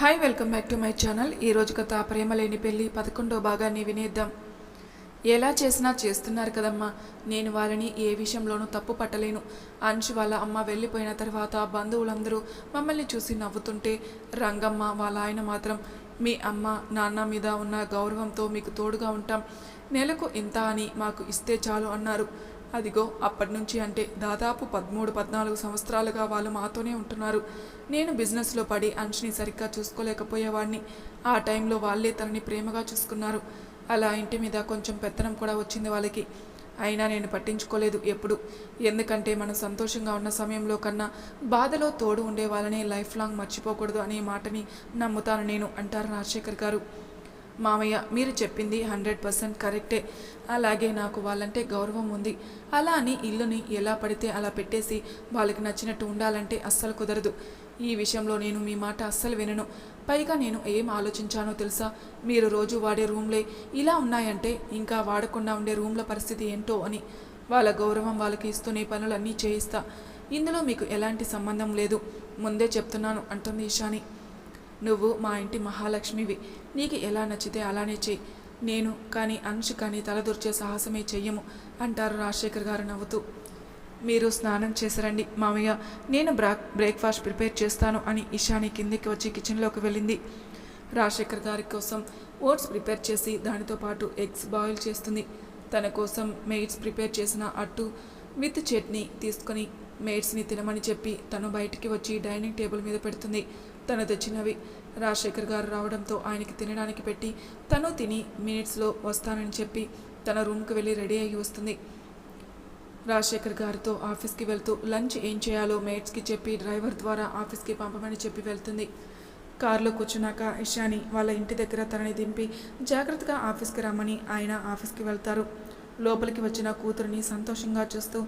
Hi welcome back to my channel ఈ రోజు కథ ప్రేమ లేని పెళ్ళి పదకొండో భాగాన్ని వినేద్దాం. ఎలా చేసినా చేస్తున్నారు కదమ్మా. నేను వాళ్ళని ఏ విషయంలోనూ తప్పు పట్టలేను. అంశు వాళ్ళ అమ్మ వెళ్ళిపోయిన తర్వాత బంధువులందరూ మమ్మల్ని చూసి నవ్వుతుంటే రంగమ్మ వాళ్ళ ఆయన మాత్రం మీ అమ్మ నాన్న మీద ఉన్న గౌరవంతో మీకు తోడుగా ఉంటాం. నెలకు ఇంత అని మాకు ఇస్తే చాలు అన్నారు. అదిగో అప్పటి నుంచి అంటే దాదాపు పదమూడు పద్నాలుగు సంవత్సరాలుగా వాళ్ళు మాతోనే ఉంటున్నారు. నేను బిజినెస్లో పడి అంచుని సరిగ్గా చూసుకోలేకపోయేవాడిని ఆ టైంలో వాళ్ళే తనని ప్రేమగా చూసుకున్నారు. అలా ఇంటి మీద కొంచెం పెత్తనం కూడా వచ్చింది వాళ్ళకి. అయినా నేను పట్టించుకోలేదు ఎప్పుడు. ఎందుకంటే మనం సంతోషంగా ఉన్న సమయంలో కన్నా బాధలో తోడు ఉండే వాళ్ళని లైఫ్ లాంగ్ మర్చిపోకూడదు అనే మాటని నమ్ముతాను నేను అంటారు రాజశేఖర్ గారు. మామయ్య మీరు చెప్పింది హండ్రెడ్ పర్సెంట్ కరెక్టే. అలాగే నాకు వాళ్ళంటే గౌరవం ఉంది. అలా అని ఇల్లుని ఎలా పడితే అలా పెట్టేసి వాళ్ళకి నచ్చినట్టు ఉండాలంటే అస్సలు కుదరదు. ఈ విషయంలో నేను మీ మాట అస్సలు వినను. పైగా నేను ఏం ఆలోచించానో తెలుసా? మీరు రోజు వాడే రూమ్లే ఇలా ఉన్నాయంటే ఇంకా వాడకుండా ఉండే రూమ్ల పరిస్థితి ఏంటో అని. వాళ్ళ గౌరవం వాళ్ళకి ఇస్తూనే పనులన్నీ చేయిస్తా. ఇందులో మీకు ఎలాంటి సంబంధం లేదు. ముందే చెప్తున్నాను అంటుంది ఈశాని. నువ్వు మా ఇంటి మహాలక్ష్మివి. నీకు ఎలా నచ్చితే అలానే చెయ్యి నేను కానీ అంశు కానీ తలదూర్చే సాహసమే చెయ్యము అంటారు రాజశేఖర్ గారు నవ్వుతూ. మీరు స్నానం చేసరండి మామయ్య. నేను బ్రా బ్రేక్ఫాస్ట్ ప్రిపేర్ చేస్తాను అని ఇషాని కిందికి వచ్చి కిచెన్లోకి వెళ్ళింది. రాజశేఖర్ గారి కోసం ఓట్స్ ప్రిపేర్ చేసి దానితో పాటు ఎగ్స్ బాయిల్ చేస్తుంది. తన కోసం మెయిడ్స్ ప్రిపేర్ చేసిన అట్టు విత్ చట్నీ తీసుకొని మెయిడ్స్ని తినమని చెప్పి తను బయటికి వచ్చి డైనింగ్ టేబుల్ మీద పెడుతుంది. తను తెచ్చినవి. రాజశేఖర్ గారు రావడంతో ఆయనకి తినడానికి పెట్టి తను తిని మినిట్స్లో వస్తానని చెప్పి తన రూమ్కి వెళ్ళి రెడీ అయ్యి వస్తుంది. రాజశేఖర్ గారితో ఆఫీస్కి వెళ్తూ లంచ్ ఏం చేయాలో మేట్స్కి చెప్పి డ్రైవర్ ద్వారా ఆఫీస్కి పంపమని చెప్పి వెళ్తుంది. కారులో కూర్చున్నాక ఇషాని వాళ్ళ ఇంటి దగ్గర తనని దింపి జాగ్రత్తగా ఆఫీస్కి రమ్మని ఆయన ఆఫీస్కి వెళ్తారు. లోపలికి వచ్చిన కూతురిని సంతోషంగా చూస్తూ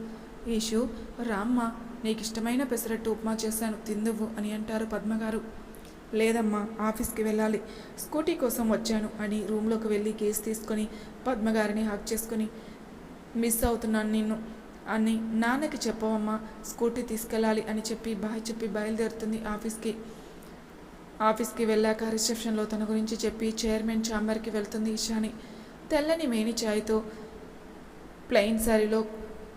ఈషు రామ్మ నీకు ఇష్టమైన పెసరట్టు ఉప్మా చేశాను తిందువు అని అంటారు పద్మగారు. లేదమ్మా ఆఫీస్కి వెళ్ళాలి. స్కూటీ కోసం వచ్చాను అని రూమ్లోకి వెళ్ళి కేసు తీసుకొని పద్మగారిని హక్ చేసుకొని మిస్ అవుతున్నాను నిన్ను అని నాన్నకి చెప్పవమ్మా స్కూటీ తీసుకెళ్ళాలి అని చెప్పి బాయ్ చెప్పి బయలుదేరుతుంది ఆఫీస్కి. ఆఫీస్కి వెళ్ళాక రిసెప్షన్లో తన గురించి చెప్పి చైర్మన్ ఛాంబర్కి వెళ్తుంది ఇషాని. తెల్లని మేని ఛాయ్తో ప్లెయిన్ శారీలో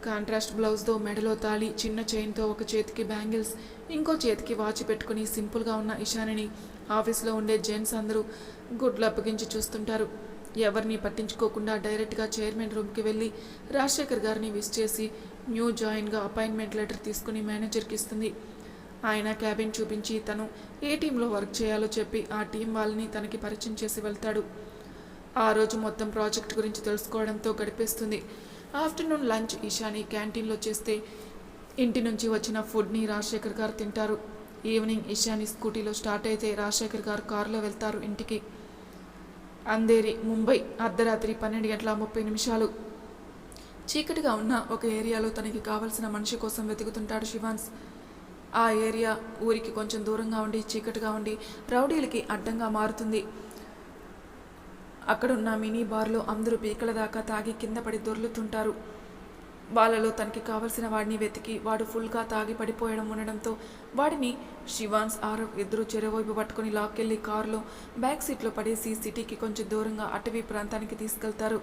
కాంట్రాస్ట్ బ్లౌజ్తో మెడలో తాళి చిన్న చైన్తో ఒక చేతికి బ్యాంగిల్స్ ఇంకో చేతికి వాచ్ పెట్టుకుని సింపుల్గా ఉన్న ఇషానిని ఆఫీస్లో ఉండే జెంట్స్ అందరూ గుడ్లు అప్పగించి చూస్తుంటారు. ఎవరిని పట్టించుకోకుండా డైరెక్ట్గా చైర్మన్ రూమ్కి వెళ్ళి రాజశేఖర్ గారిని విష్ చేసి న్యూ జాయిన్గా అపాయింట్మెంట్ లెటర్ తీసుకుని మేనేజర్కి ఇస్తుంది. ఆయన క్యాబిన్ చూపించి తను ఏ టీంలో వర్క్ చేయాలో చెప్పి ఆ టీం వాళ్ళని తనకి పరిచయం చేసి వెళ్తాడు. ఆ రోజు మొత్తం ప్రాజెక్ట్ గురించి తెలుసుకోవడంతో గడిపేస్తుంది. ఆఫ్టర్నూన్ లంచ్ ఈశాని క్యాంటీన్లో చేస్తే ఇంటి నుంచి వచ్చిన ఫుడ్ని రాజశేఖర్ గారు తింటారు. ఈవినింగ్ ఈశాని స్కూటీలో స్టార్ట్ అయితే రాజశేఖర్ గారు కారులో వెళ్తారు ఇంటికి. అందేరి ముంబై అర్ధరాత్రి పన్నెండు గంటల ముప్పై నిమిషాలు. చీకటిగా ఉన్న ఒక ఏరియాలో తనకి కావలసిన మనిషి కోసం వెతుకుతుంటాడు శివాన్స్. ఆ ఏరియా ఊరికి కొంచెం దూరంగా ఉండి చీకటిగా ఉండి రౌడీలకి అడ్డంగా మారుతుంది. అక్కడున్న మినీ బార్లో అందరూ పీకల దాకా తాగి కింద పడి దొర్లుతుంటారు. వాళ్ళలో తనకి కావలసిన వాడిని వెతికి వాడు ఫుల్గా తాగి పడిపోయడం ఉండడంతో వాడిని శివాన్స్ ఆరవ్ ఇద్దరు చెరవైపు పట్టుకుని లాక్కెళ్ళి కారులో బ్యాక్ సీట్లో పడేసి సిటీకి కొంచెం దూరంగా అటవీ ప్రాంతానికి తీసుకెళ్తారు.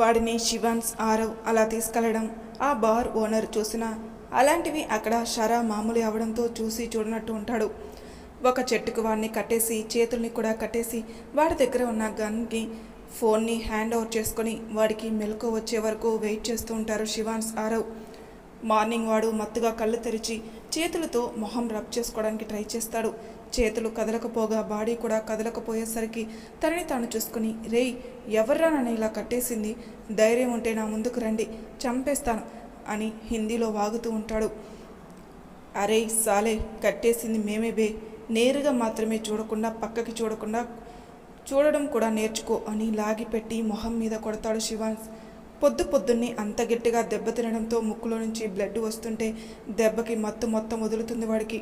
వాడిని శివాన్స్ ఆరవ్ అలా తీసుకెళ్ళడం ఆ బార్ ఓనర్ చూసిన అలాంటివి అక్కడ షరా మామూలు అవడంతో చూసి చూడనట్టు ఉంటాడు. ఒక చెట్టుకు వాడిని కట్టేసి చేతుల్ని కూడా కట్టేసి వాడి దగ్గర ఉన్న గన్కి ఫోన్ని హ్యాండ్ ఓవర్ చేసుకొని వాడికి మెలకు వచ్చే వరకు వెయిట్ చేస్తూ ఉంటారు శివాన్స్ ఆరవ్ మార్నింగ్ వాడు మత్తుగా కళ్ళు తెరిచి చేతులతో మొహం రబ్ చేసుకోవడానికి ట్రై చేస్తాడు. చేతులు కదలకపోగా బాడీ కూడా కదలకపోయేసరికి తనని తాను చూసుకుని రేయ్ ఎవర్రా నన్ను ఇలా కట్టేసింది? ధైర్యం ఉంటే నా ముందుకు రండి చంపేస్తాను అని హిందీలో వాగుతూ ఉంటాడు. అరే సాలే కట్టేసింది మేమే బే నేరుగా మాత్రమే చూడకుండా పక్కకి చూడకుండా చూడడం కూడా నేర్చుకో అని లాగిపెట్టి మొహం మీద కొడతాడు శివాన్స్ పొద్దు పొద్దున్నే అంత గట్టిగా దెబ్బ తినడంతో ముక్కులో నుంచి బ్లడ్ వస్తుంటే దెబ్బకి మత్తు మొత్తం వదులుతుంది వాడికి.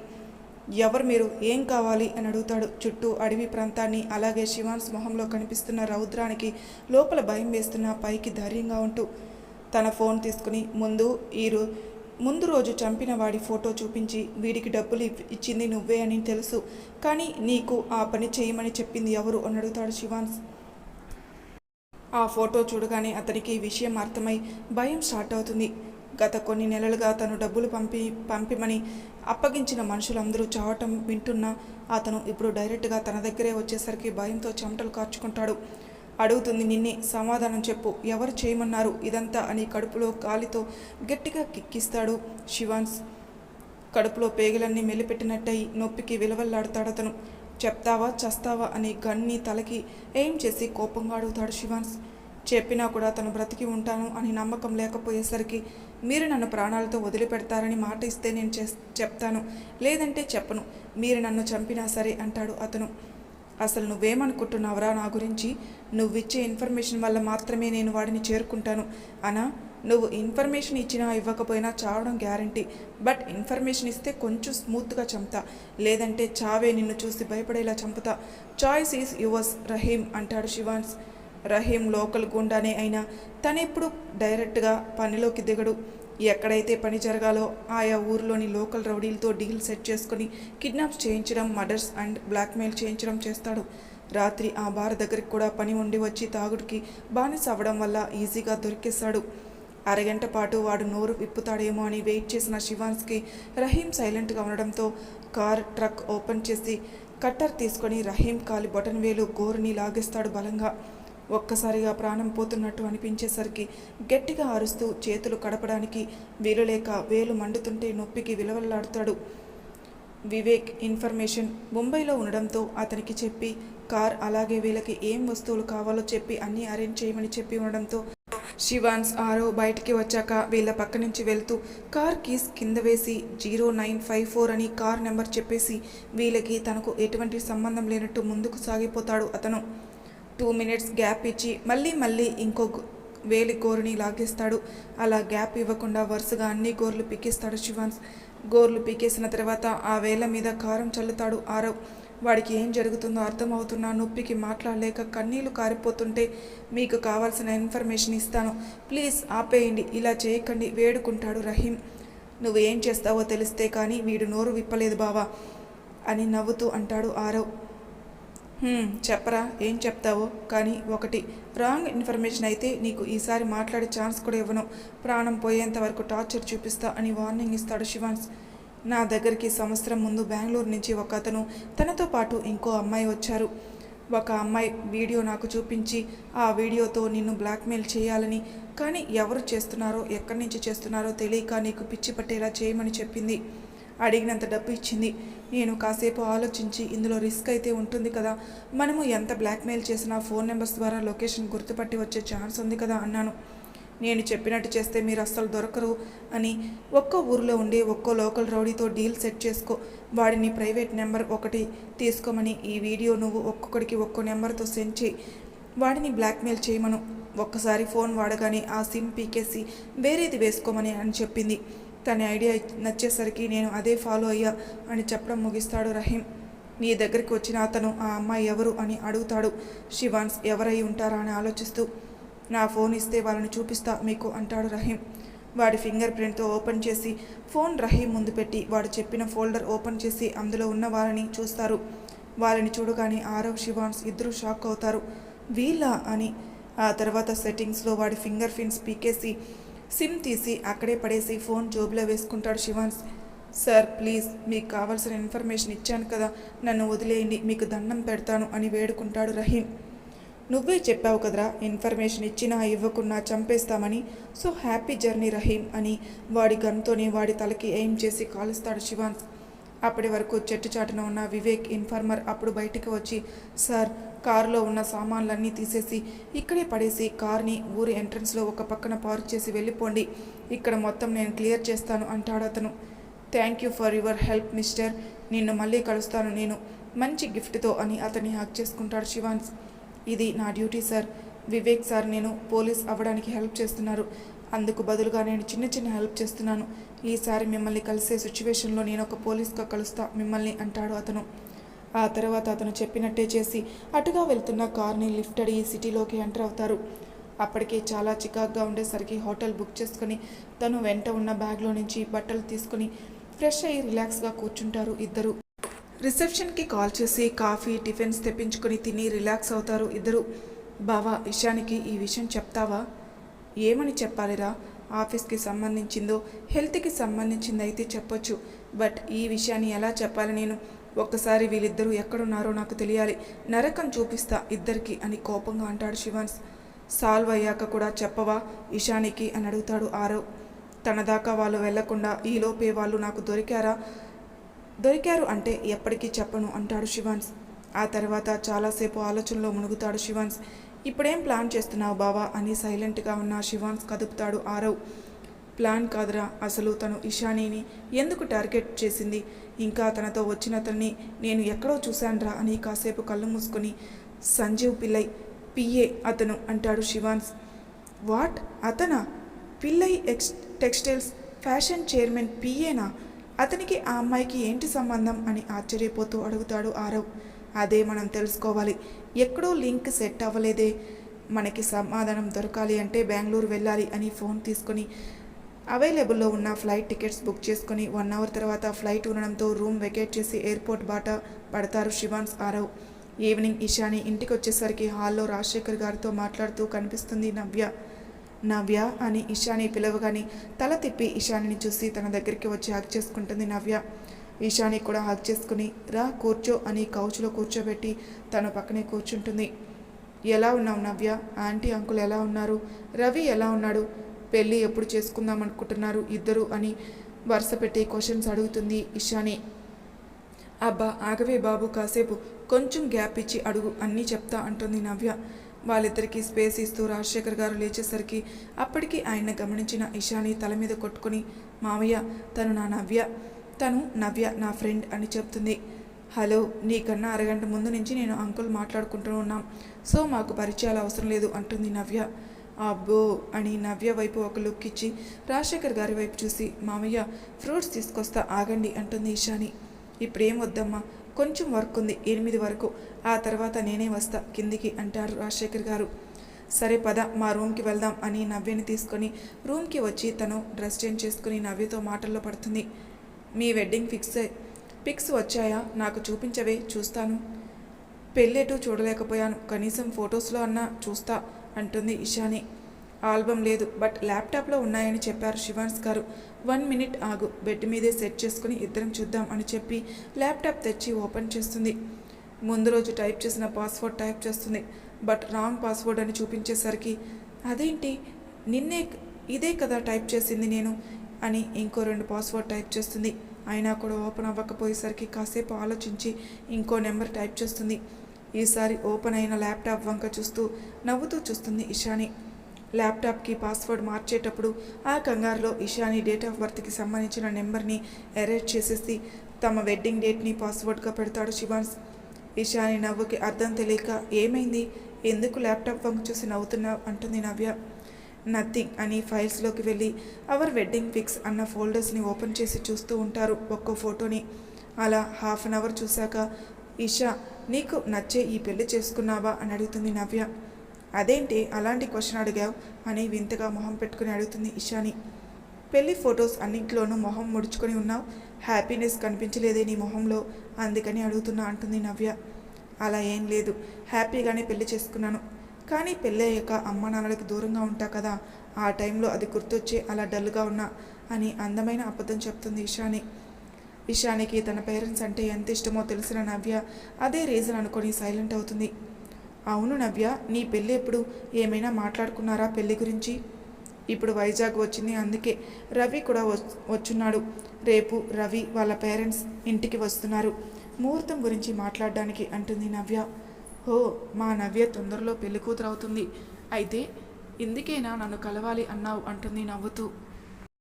ఎవరు మీరు? ఏం కావాలి? అని అడుగుతాడు. చుట్టూ అడవి ప్రాంతాన్ని అలాగే శివాన్స్ మొహంలో కనిపిస్తున్న రౌద్రానికి లోపల భయం వేస్తున్న పైకి ధైర్యంగా ఉంటూ తన ఫోన్ తీసుకుని ముందు ఈరు ముందు రోజు చంపిన వాడి ఫోటో చూపించి వీడికి డబ్బులు ఇచ్చింది నువ్వే అని తెలుసు. కానీ నీకు ఆ పని చేయమని చెప్పింది ఎవరు అని అడుగుతాడు శివాన్స్. ఆ ఫోటో చూడగానే అతనికి ఈ విషయం అర్థమై భయం స్టార్ట్ అవుతుంది. గత కొన్ని నెలలుగా తను డబ్బులు పంపి పంపిమని అప్పగించిన మనుషులందరూ చావటం వింటున్నా అతను ఇప్పుడు డైరెక్ట్గా తన దగ్గరే వచ్చేసరికి భయంతో చెమటలు కార్చుకుంటాడు. అడుగుతుంది నిన్నే సమాధానం చెప్పు. ఎవరు చేయమన్నారు? ఇదంతా అని కడుపులో గాలితో గట్టిగా కిక్కిస్తాడు శివాన్స్ కడుపులో పేగులన్నీ మెలిపెట్టినట్టయి నొప్పికి విలవల్లాడుతాడు అతను. చెప్తావా చస్తావా అని గన్ని తలకి ఏం చేసి కోపంగా అడుగుతాడు శివాన్స్ చెప్పినా కూడా తను బ్రతికి ఉంటాను అని నమ్మకం లేకపోయేసరికి మీరు నన్ను ప్రాణాలతో వదిలిపెడతారని మాట ఇస్తే నేను చెప్తాను. లేదంటే చెప్పను. మీరు నన్ను చంపినా సరే అంటాడు అతను. అసలు నువ్వేమనుకుంటున్నావురా నా గురించి? నువ్విచ్చే ఇన్ఫర్మేషన్ వల్ల మాత్రమే నేను వాడిని చేరుకుంటాను. అనా నువ్వు ఇన్ఫర్మేషన్ ఇచ్చినా ఇవ్వకపోయినా చావడం గ్యారంటీ. బట్ ఇన్ఫర్మేషన్ ఇస్తే కొంచెం స్మూత్గా చంపుతా. లేదంటే చావే నిన్ను చూసి భయపడేలా చంపుతా. చాయిస్ ఈజ్ యువర్స్ రహీం అంటాడు శివాన్స్. రహీం లోకల్ గుండానే అయినా తనెప్పుడు డైరెక్ట్గా పనిలోకి దిగడు. ఎక్కడైతే పని జరగాలో ఆయా ఊర్లోని లోకల్ రౌడీలతో డీల్ సెట్ చేసుకుని కిడ్నాప్స్ చేయించడం మర్డర్స్ అండ్ బ్లాక్మెయిల్ చేయించడం చేస్తాడు. రాత్రి ఆ బార్ దగ్గరికి కూడా పని ఉండి వచ్చి తాగుడికి బానిస అవ్వడం వల్ల ఈజీగా దొరికేశాడు. అరగంట పాటు వాడు నోరు విప్పుతాడేమో అని వెయిట్ చేసిన శివాన్స్కి రహీం సైలెంట్గా ఉండడంతో కార్ ట్రక్ ఓపెన్ చేసి కట్టర్ తీసుకొని రహీం కాలి బొటన్ వేలు గోరుని లాగేస్తాడు బలంగా. ఒక్కసారిగా ప్రాణం పోతున్నట్టు అనిపించేసరికి గట్టిగా అరుస్తూ చేతులు కడపడానికి వీలులేక వేలు మండుతుంటే నొప్పికి విలవల్లాడుతాడు. వివేక్ ఇన్ఫర్మేషన్ ముంబైలో ఉండడంతో అతనికి చెప్పి కార్ అలాగే వీళ్ళకి ఏం వస్తువులు కావాలో చెప్పి అన్నీ అరేంజ్ చేయమని చెప్పి ఉండడంతో శివాన్స్ ఆరో బయటికి వచ్చాక వీళ్ళ పక్క నుంచి వెళ్తూ కార్ కీస్ కింద వేసి జీరో నైన్ ఫైవ్ ఫోర్ అని కార్ నెంబర్ చెప్పేసి వీళ్ళకి తనకు ఎటువంటి సంబంధం లేనట్టు ముందుకు సాగిపోతాడు అతను. టూ మినిట్స్ గ్యాప్ ఇచ్చి మళ్ళీ మళ్ళీ ఇంకో వేలి గోరుని లాగేస్తాడు. అలా గ్యాప్ ఇవ్వకుండా వరుసగా అన్ని గోర్లు పీకేస్తాడు శివాన్స్ గోర్లు పీకేసిన తర్వాత ఆ వేళ్ళ మీద కారం చల్లుతాడు ఆరవ్. వాడికి ఏం జరుగుతుందో అర్థమవుతున్నా నొప్పికి మాట్లాడలేక కన్నీళ్ళు కారిపోతుంటే మీకు కావాల్సిన ఇన్ఫర్మేషన్ ఇస్తాను. ప్లీజ్ ఆపేయండి ఇలా చేయకండి వేడుకుంటాడు రహీం. నువ్వు ఏం చేస్తావో తెలిస్తే కానీ వీడు నోరు విప్పలేదు బావా అని నవ్వుతూ అంటాడు ఆరవ్. చెప్పరా ఏం చెప్తావో? కానీ ఒకటి రాంగ్ ఇన్ఫర్మేషన్ అయితే నీకు ఈసారి మాట్లాడే ఛాన్స్ కూడా ఇవ్వను. ప్రాణం పోయేంత వరకు టార్చర్ చూపిస్తా అని వార్నింగ్ ఇస్తాడు శివాన్స్. నా దగ్గరికి సంవత్సరం ముందు బెంగళూరు నుంచి ఒక అతను తనతో పాటు ఇంకో అమ్మాయి వచ్చారు. ఒక అమ్మాయి వీడియో నాకు చూపించి ఆ వీడియోతో నిన్ను బ్లాక్మెయిల్ చేయాలని కానీ ఎవరు చేస్తున్నారో ఎక్కడి నుంచి చేస్తున్నారో తెలియక నీకు పిచ్చి పట్టేలా చేయమని చెప్పింది. అడిగినంత డబ్బు ఇచ్చింది. నేను కాసేపు ఆలోచించి ఇందులో రిస్క్ అయితే ఉంటుంది కదా. మనము ఎంత బ్లాక్మెయిల్ చేసినా ఫోన్ నెంబర్స్ ద్వారా లొకేషన్ గుర్తుపట్టి వచ్చే ఛాన్స్ ఉంది కదా అన్నాను. నేను చెప్పినట్టు చేస్తే మీరు అస్సలు దొరకరు అని. ఒక్కో ఊరిలో ఉండి ఒక్కో లోకల్ రౌడీతో డీల్ సెట్ చేసుకో. వాడిని ప్రైవేట్ నెంబర్ ఒకటి తీసుకోమని ఈ వీడియో నువ్వు ఒక్కొక్కడికి ఒక్కో నెంబర్తో సెండ్ చేయి. వాడిని బ్లాక్మెయిల్ చేయమను. ఒక్కసారి ఫోన్ వాడగానే ఆ సిమ్ పీకేసి వేరేది వేసుకోమని అని చెప్పింది. తన ఐడియా నచ్చేసరికి నేను అదే ఫాలో అయ్యా అని చెప్పడం ముగిస్తాడు రహీం. నీ దగ్గరికి వచ్చిన అతను ఆ అమ్మాయి ఎవరు అని అడుగుతాడు. శివాన్స్ ఎవరై ఉంటారా అని ఆలోచిస్తూ నా ఫోన్ ఇస్తే వాళ్ళని చూపిస్తా మీకు అంటాడు రహీం. వాడి ఫింగర్ ప్రింట్తో ఓపెన్ చేసి ఫోన్ రహీం ముందు పెట్టి వాడు చెప్పిన ఫోల్డర్ ఓపెన్ చేసి అందులో ఉన్న వాళ్ళని చూస్తారు. వాళ్ళని చూడగానే ఆరవ్ శివాన్స్ ఇద్దరు షాక్ అవుతారు. వీళ్ళ అని. ఆ తర్వాత సెట్టింగ్స్లో వాడి ఫింగర్ ప్రింట్స్ పీకేసి సిమ్ తీసి అక్కడే పడేసి ఫోన్ జోబులో వేసుకుంటాడు శివాన్స్ సార్ ప్లీజ్ మీకు కావాల్సిన ఇన్ఫర్మేషన్ ఇచ్చాను కదా నన్ను వదిలేయండి మీకు దండం పెడతాను అని వేడుకుంటాడు రహీం. నువ్వే చెప్పావు కదరా ఇన్ఫర్మేషన్ ఇచ్చినా ఇవ్వకున్నా చంపేస్తామని. సో హ్యాపీ జర్నీ రహీం అని వాడి గన్తోనే వాడి తలకి ఎయిమ్ చేసి కాలుస్తాడు శివాన్స్ అప్పటి వరకు చెట్టు చాటున ఉన్న వివేక్ ఇన్ఫార్మర్ అప్పుడు బయటికి వచ్చి సార్ కారులో ఉన్న సామాన్లన్నీ తీసేసి ఇక్కడే పడేసి కార్ని ఊరి ఎంట్రన్స్లో ఒక పక్కన పార్క్ చేసి వెళ్ళిపోండి. ఇక్కడ మొత్తం నేను క్లియర్ చేస్తాను అంటాడు అతను. Thank you for your help mister. నిన్ను మళ్ళీ కలుస్తాను నేను. మంచి గిఫ్ట్తో అని అతన్ని హ్యాక్ చేసుకుంటాడు శివాన్స్. ఇది నా డ్యూటీ సార్. వివేక్ సార్ నేను పోలీస్ అవ్వడానికి హెల్ప్ చేస్తున్నారు. అందుకు బదులుగా నేను చిన్న చిన్న హెల్ప్ చేస్తున్నాను. ఈసారి మిమ్మల్ని కలిసే సిచ్యువేషన్లో నేను ఒక పోలీస్గా కలుస్తా మిమ్మల్ని అంటాడు అతను. ఆ తర్వాత అతను చెప్పినట్టే చేసి అటుగా వెళ్తున్న కార్ని లిఫ్ట్ అడిగి సిటీలోకి ఎంటర్ అవుతారు. అప్పటికే చాలా చికాగ్గా ఉండేసరికి హోటల్ బుక్ చేసుకుని తను వెంట ఉన్న బ్యాగ్లో నుంచి బట్టలు తీసుకుని ఫ్రెష్ అయ్యి రిలాక్స్గా కూర్చుంటారు ఇద్దరు. రిసెప్షన్కి కాల్ చేసి కాఫీ టిఫిన్స్ తెప్పించుకొని తిని రిలాక్స్ అవుతారు ఇద్దరు. బావా ఇషానికి ఈ విషయం చెప్తావా? ఏమని చెప్పాలిరా? ఆఫీస్కి సంబంధించిందో హెల్త్కి సంబంధించింది అయితే చెప్పొచ్చు. బట్ ఈ విషయాన్ని ఎలా చెప్పాలి నేను? ఒక్కసారి వీళ్ళిద్దరూ ఎక్కడున్నారో నాకు తెలియాలి. నరకం చూపిస్తా ఇద్దరికి అని కోపంగా అంటాడు శివాన్స్. సాల్వ్ అయ్యాక కూడా చెప్పవా? ఇషానికి అని అడుగుతాడు ఆరవ్. తన దాకా వాళ్ళు వెళ్ళకుండా ఈలోపే వాళ్ళు నాకు దొరికారా? దొరికారు అంటే ఎప్పటికీ చెప్పను అంటాడు శివాన్స్. ఆ తర్వాత చాలాసేపు ఆలోచనలో మునుగుతాడు శివాన్స్. ఇప్పుడేం ప్లాన్ చేస్తున్నావు బావా? అని సైలెంట్గా ఉన్న శివాన్స్ కదుపుతాడు ఆరవ్. ప్లాన్ కాదురా అసలు తను ఇషానీని ఎందుకు టార్గెట్ చేసింది? ఇంకా తనతో వచ్చిన అతన్ని నేను ఎక్కడో చూశానురా అని కాసేపు కళ్ళు మూసుకొని సంజీవ్ పిల్లై పిఏ అతను అంటాడు Shivans what? అతనా? Pillai X textiles fashion chairman పిఏనా? అతనికి ఆ అమ్మాయికి ఏంటి సంబంధం? అని ఆశ్చర్యపోతూ అడుగుతాడు ఆరవ్. అదే మనం తెలుసుకోవాలి. ఎక్కడో లింక్ సెట్ అవ్వలేదే. మనకి సమాధానం దొరకాలి అంటే బెంగళూరు వెళ్ళాలి అని ఫోన్ తీసుకొని అవైలబుల్లో ఉన్న ఫ్లైట్ టికెట్స్ బుక్ చేసుకొని వన్ అవర్ తర్వాత ఫ్లైట్ ఉండడంతో రూమ్ వెకేట్ చేసి ఎయిర్పోర్ట్ బాట పడతారు శివాన్స్ ఆరవ్. ఈవినింగ్ ఇషాని ఇంటికి వచ్చేసరికి హాల్లో రాజశేఖర్ గారితో మాట్లాడుతూ కనిపిస్తుంది నవ్య. నవ్య అని ఇషాని పిలవగానే తల తిప్పి ఇషానిని చూసి తన దగ్గరికి వచ్చి హక్ చేసుకుంటుంది నవ్య. ఈశాని కూడా హక్ చేసుకుని రా కూర్చో అని కౌచ్లో కూర్చోబెట్టి తన పక్కనే కూర్చుంటుంది. ఎలా ఉన్నావు నవ్య? ఆంటీ అంకుల్ ఎలా ఉన్నారు? రవి ఎలా ఉన్నాడు? పెళ్ళి ఎప్పుడు చేసుకుందాం అనుకుంటున్నారు ఇద్దరు? అని వరుస పెట్టి క్వశ్చన్స్ అడుగుతుంది ఇషాని అబ్బా ఆగవే బాబు కాసేపు కొంచెం గ్యాప్ ఇచ్చి అడుగు అన్నీ చెప్తా అంటుంది నవ్య. వాళ్ళిద్దరికీ స్పేస్ ఇస్తూ రాజశేఖర్ గారు లేచేసరికి అప్పటికి ఆయన గమనించిన ఇషాని తల మీద కొట్టుకుని మామయ్య తను నా నవ్య. తను నవ్య నా ఫ్రెండ్ అని చెప్తుంది. హలో నీకన్నా అరగంట ముందు నుంచి నేను అంకుల్ మాట్లాడుకుంటూ ఉన్నాం. సో మాకు పరిచయాలు అవసరం లేదు అంటుంది నవ్య. అబ్బో అని నవ్య వైపు ఒక లుక్ ఇచ్చి రాజశేఖర్ గారి వైపు చూసి మామయ్య ఫ్రూట్స్ తీసుకొస్తా ఆగండి అంటుంది ఇషాని ఇప్పుడేం వద్దమ్మా కొంచెం వర్క్ ఉంది ఎనిమిది వరకు. ఆ తర్వాత నేనే వస్తా కిందికి అంటారు రాజశేఖర్ గారు. సరే పద మా రూమ్కి వెళ్దాం అని నవ్యని తీసుకొని రూమ్కి వచ్చి తను డ్రెస్ చేంజ్ చేసుకుని నవ్యతో మాటల్లో పడుతుంది. మీ వెడ్డింగ్ ఫిక్స్ పిక్స్ వచ్చాయా? నాకు చూపించవే చూస్తాను. పెళ్ళేటూ చూడలేకపోయాను. కనీసం ఫొటోస్లో అన్నా చూస్తా అంటుంది ఇషాని. ఆల్బమ్ లేదు బట్ ల్యాప్టాప్లో ఉన్నాయని చెప్పారు శివాన్స్ గారు. వన్ మినిట్ ఆగు బెడ్ మీదే సెట్ చేసుకుని ఇద్దరం చూద్దాం అని చెప్పి ల్యాప్టాప్ తెచ్చి ఓపెన్ చేస్తుంది. ముందు రోజు టైప్ చేసిన పాస్వర్డ్ టైప్ చేస్తుంది బట్ రాంగ్ పాస్వర్డ్ అని చూపించేసరికి అదేంటి? నిన్నే ఇదే కదా టైప్ చేసింది నేను. అని ఇంకో రెండు పాస్వర్డ్ టైప్ చేస్తుంది. అయినా కూడా ఓపెన్ అవ్వకపోయేసరికి కాసేపు ఆలోచించి ఇంకో నెంబర్ టైప్ చేస్తుంది. ఈసారి ఓపెన్ అయిన ల్యాప్టాప్ వంక చూస్తూ నవ్వుతూ చూస్తుంది ఇషాని. ల్యాప్టాప్కి పాస్వర్డ్ మార్చేటప్పుడు ఆ కంగారులో ఇషాని డేట్ ఆఫ్ బర్త్కి సంబంధించిన నెంబర్ని ఎరేజ్ చేసేసి తమ వెడ్డింగ్ డేట్ని పాస్వర్డ్గా పెడతాడు శివాన్స్. ఇషాని నవ్వుకి అర్థం తెలియక ఏమైంది? ఎందుకు ల్యాప్టాప్ వంక చూసి నవ్వుతున్నావు? అంటుంది నవ్య. నథింగ్ అని ఫైల్స్లోకి వెళ్ళి అవర్ వెడ్డింగ్ ఫిక్స్ అన్న ఫోల్డర్స్ని ఓపెన్ చేసి చూస్తూ ఉంటారు ఒక్కో ఫోటోని. అలా హాఫ్ అన్ అవర్ చూశాక ఇషా నీకు నచ్చే ఈ పెళ్ళి చేసుకున్నావా? అని అడుగుతుంది నవ్య. అదేంటి? అలాంటి క్వశ్చన్ అడిగావు? అని వింతగా మొహం పెట్టుకుని అడుగుతుంది ఇషాని. పెళ్ళి ఫొటోస్ అన్నింటిలోనూ మొహం ముడుచుకొని ఉన్నావు? హ్యాపీనెస్ కనిపించలేదే నీ మొహంలో? అందుకని అడుగుతున్నా అంటుంది నవ్య. అలా ఏం లేదు. హ్యాపీగానే పెళ్ళి చేసుకున్నాను. కానీ పెళ్ళయ్యాక అమ్మ నాన్నలకి దూరంగా ఉంటా కదా ఆ టైంలో అది గుర్తొచ్చి అలా డల్గా ఉన్నా అని అందమైన అబద్ధం చెప్తుంది ఇషాని. ఇషానికి తన పేరెంట్స్ అంటే ఎంత ఇష్టమో తెలిసిన నవ్య అదే రీజన్ అనుకొని సైలెంట్ అవుతుంది. అవును నవ్య నీ పెళ్ళి ఎప్పుడు? ఏమైనా మాట్లాడుకున్నారా పెళ్ళి గురించి? ఇప్పుడు వైజాగ్ వచ్చింది అందుకే రవి కూడా వచ్చున్నాడు. రేపు రవి వాళ్ళ పేరెంట్స్ ఇంటికి వస్తున్నారు. ముహూర్తం గురించి మాట్లాడడానికి అంటుంది నవ్య. ఓ మా నవ్య తొందరలో పెళ్ళి కూతురు అవుతుంది అయితే ఇందుకేనా నన్ను కలవాలి అన్నావు అంటుంది నవ్వుతూ.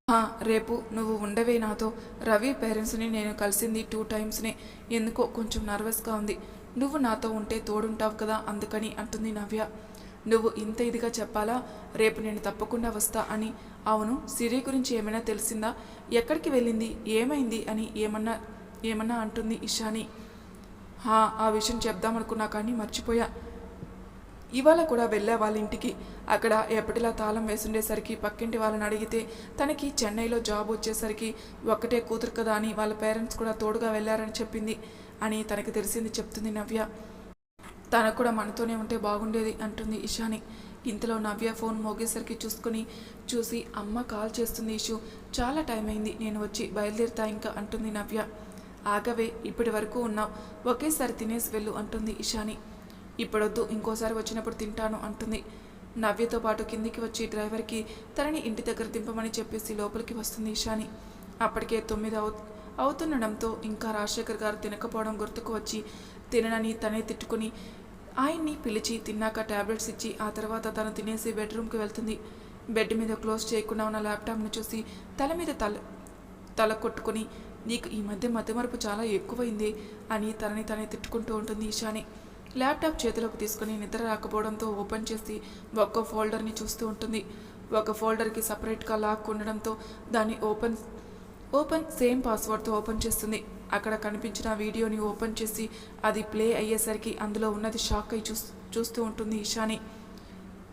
హా రేపు నువ్వు ఉండవే నాతో. రవి పేరెంట్స్ని నేను కలిసింది టూ టైమ్స్నే. ఎందుకో కొంచెం నర్వస్గా ఉంది. నువ్వు నాతో ఉంటే తోడుంటావు కదా అందుకని అంటుంది నవ్య. నువ్వు ఇంత ఇదిగా చెప్పాలా? రేపు నేను తప్పకుండా వస్తా అని. అవును సిరి గురించి ఏమైనా తెలిసిందా? ఎక్కడికి వెళ్ళింది? ఏమైంది? అని ఏమన్నా ఏమన్నా అంటుంది ఇషాని. ఆ విషయం చెప్దామనుకున్నా కానీ మర్చిపోయా. ఇవాళ కూడా వెళ్ళా వాళ్ళ ఇంటికి. అక్కడ ఎప్పటిలా తాళం వేసుండేసరికి పక్కింటి వాళ్ళని అడిగితే తనకి చెన్నైలో జాబ్ వచ్చేసరికి ఒక్కటే కూతురు కదా అని వాళ్ళ పేరెంట్స్ కూడా తోడుగా వెళ్ళారని చెప్పింది అని తనకి తెలిసింది చెప్తుంది నవ్య. తనకు కూడా మనతోనే ఉంటే బాగుండేది అంటుంది ఇషాని. ఇంతలో నవ్య ఫోన్ మోగేసరికి చూసుకుని చూసి అమ్మ కాల్ చేస్తుంది ఇషు చాలా టైం అయింది నేను వచ్చి బయలుదేరుతా ఇంకా అంటుంది నవ్య. ఆగవే ఇప్పటి వరకు ఉన్నావు. ఒకేసారి తినేసి వెళ్ళు అంటుంది ఇషాని. ఇప్పుడొద్దు ఇంకోసారి వచ్చినప్పుడు తింటాను అంటుంది. నవ్యతో పాటు కిందికి వచ్చి డ్రైవర్కి తనని ఇంటి దగ్గర దింపమని చెప్పేసి లోపలికి వస్తుంది ఇషాని. అప్పటికే తొమ్మిది అవు అవుతుండడంతో ఇంకా రాజశేఖర్ గారు తినకపోవడం గుర్తుకు వచ్చి తిననని తనే తిట్టుకుని ఆయన్ని పిలిచి తిన్నాక టాబ్లెట్స్ ఇచ్చి ఆ తర్వాత తను తినేసి బెడ్రూమ్కి వెళ్తుంది. బెడ్ మీద క్లోజ్ చేయకుండా ఉన్న ల్యాప్టాప్ని చూసి తల మీద తల తల కొట్టుకుని నీకు ఈ మధ్య మతిమరుపు చాలా ఎక్కువైంది అని తనని తనే తిట్టుకుంటూ ఉంటుంది ఈశాని. ల్యాప్టాప్ చేతిలోకి తీసుకుని నిద్ర రాకపోవడంతో ఓపెన్ చేసి ఒక్క ఫోల్డర్ని చూస్తూ ఉంటుంది. ఒక ఫోల్డర్కి సపరేట్గా లాక్ ఉండడంతో దాన్ని ఓపెన్ ఓపెన్ సేమ్ పాస్వర్డ్తో ఓపెన్ చేస్తుంది. అక్కడ కనిపించిన వీడియోని ఓపెన్ చేసి అది ప్లే అయ్యేసరికి అందులో ఉన్నది షాక్ అయి చూస్ చూస్తూ ఉంటుంది ఈశాని.